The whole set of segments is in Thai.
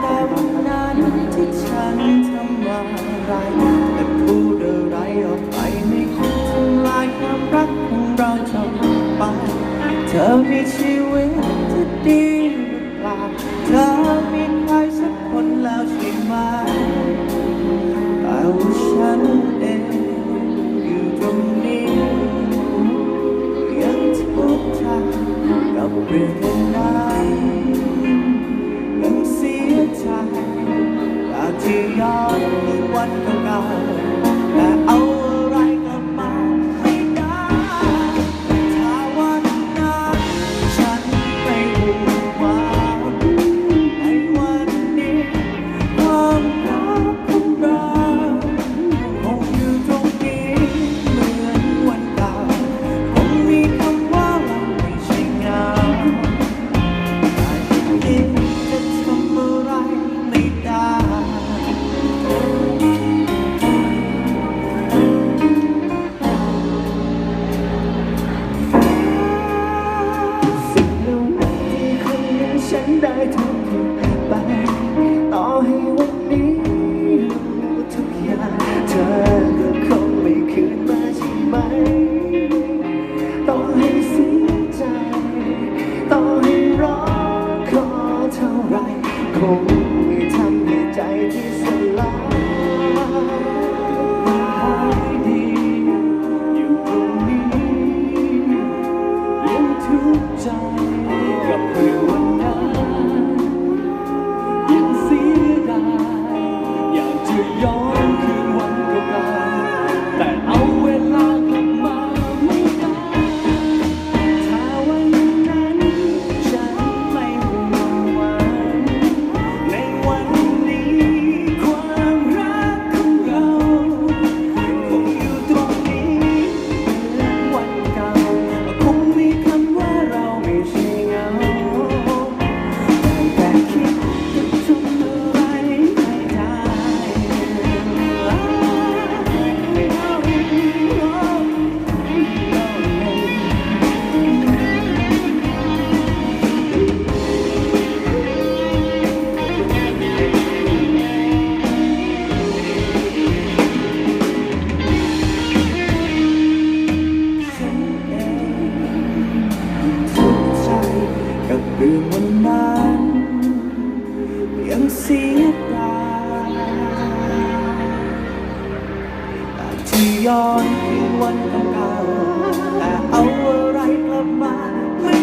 แต่วันนั้นที่ฉันทำอะไรแต่พูดอะไรออกไปไม่คิดทลายความรักของเราจบไปเธอมีชีวิตที่ดีหรือเปล่าเธอมีใครสักคนแล้วใช่ไหมแต่ว่าฉันเองอยู่ตรงนี้ยังทุกข์ใจกับเรื่องรา วันเก่า ฉันได้ทำผิดไป ต่อให้วันนี้รู้ทุกอย่างเธอก็คงไม่คืนมาใช่ไหม ต่อให้เสียใจ ต่อให้ร้องขอเท่าไร คงไม่ทำให้ใจที่ ย้อนคืนวันเก่าแต่เอาอะไรกลับมาไม่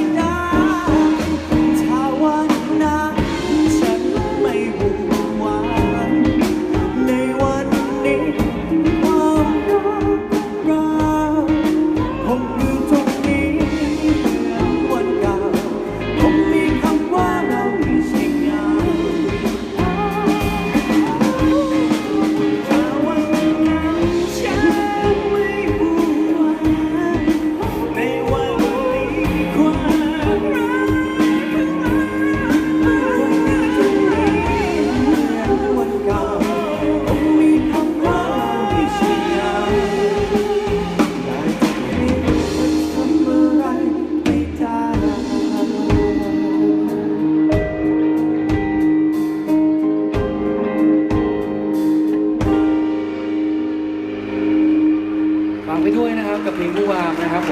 เพลงผู้วามนะครับผม